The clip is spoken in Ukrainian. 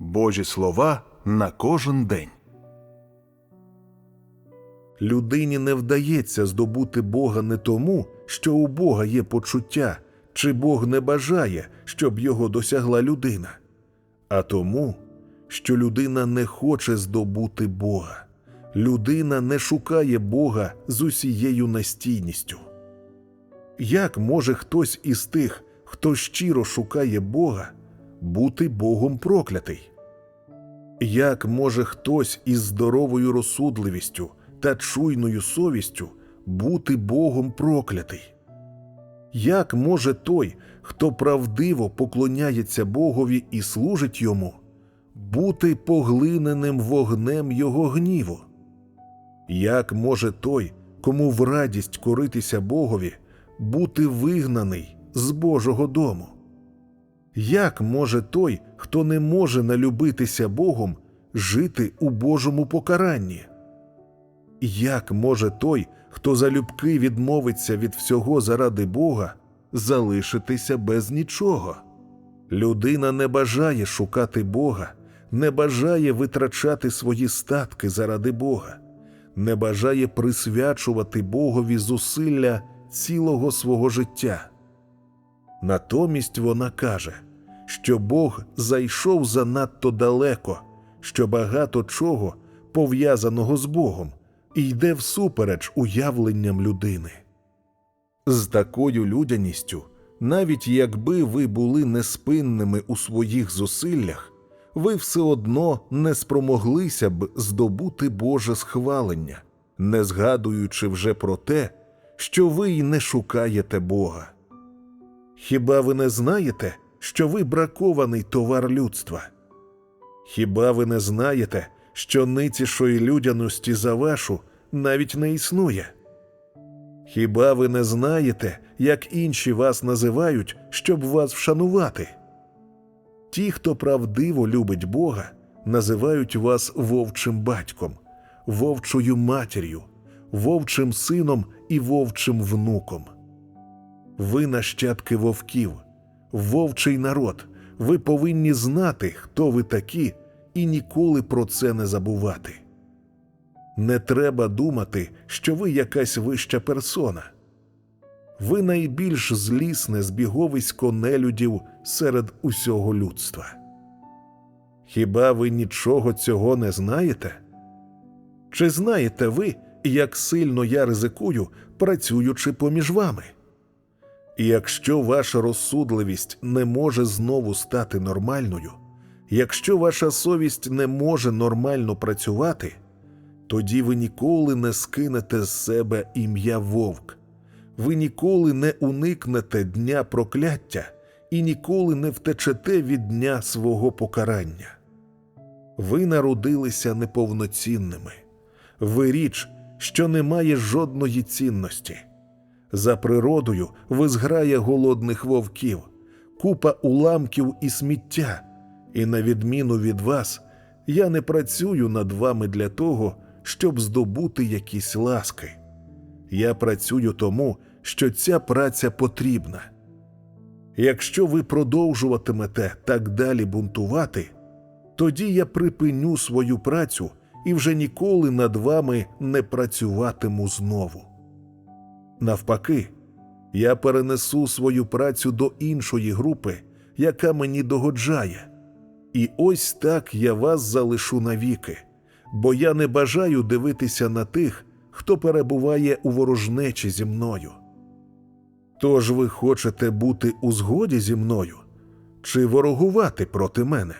Божі слова на кожен день. Людині не вдається здобути Бога не тому, що у Бога є почуття, чи Бог не бажає, щоб його досягла людина, а тому, що людина не хоче здобути Бога. Людина не шукає Бога з усією настійністю. Як може хтось із тих, хто щиро шукає Бога, бути Богом проклятий? Як може хтось із здоровою розсудливістю та чуйною совістю бути Богом проклятий? Як може той, хто правдиво поклоняється Богові і служить йому, бути поглиненим вогнем його гніву? Як може той, кому в радість коритися Богові, бути вигнаний з Божого дому? Як може той, хто не може налюбитися Богом, жити у Божому покаранні? Як може той, хто залюбки відмовиться від всього заради Бога, залишитися без нічого? Людина не бажає шукати Бога, не бажає витрачати свої статки заради Бога, не бажає присвячувати Богові зусилля цілого свого життя. Натомість вона каже, що Бог зайшов занадто далеко, що багато чого пов'язаного з Богом і йде всупереч уявленням людини. З такою людяністю, навіть якби ви були неспинними у своїх зусиллях, ви все одно не спромоглися б здобути Боже схвалення, не згадуючи вже про те, що ви й не шукаєте Бога. Хіба ви не знаєте, що ви бракований товар людства? Хіба ви не знаєте, що ницішої людяності за вашу навіть не існує? Хіба ви не знаєте, як інші вас називають, щоб вас вшанувати? Ті, хто правдиво любить Бога, називають вас вовчим батьком, вовчою матір'ю, вовчим сином і вовчим внуком. Ви нащадки вовків, вовчий народ. Ви повинні знати, хто ви такі, і ніколи про це не забувати. Не треба думати, що ви якась вища персона. Ви найбільш злісне збіговисько нелюдів серед усього людства. Хіба ви нічого цього не знаєте? Чи знаєте ви, як сильно я ризикую, працюючи поміж вами? І якщо ваша розсудливість не може знову стати нормальною, якщо ваша совість не може нормально працювати, тоді ви ніколи не скинете з себе ім'я вовк, ви ніколи не уникнете дня прокляття і ніколи не втечете від дня свого покарання. Ви народилися неповноцінними, ви річ, що не має жодної цінності. За природою визграє голодних вовків, купа уламків і сміття, і на відміну від вас, я не працюю над вами для того, щоб здобути якісь ласки. Я працюю тому, що ця праця потрібна. Якщо ви продовжуватимете так далі бунтувати, тоді я припиню свою працю і вже ніколи над вами не працюватиму знову. Навпаки, я перенесу свою працю до іншої групи, яка мені догоджає. І ось так я вас залишу навіки, бо я не бажаю дивитися на тих, хто перебуває у ворожнечі зі мною. Тож ви хочете бути у згоді зі мною чи ворогувати проти мене?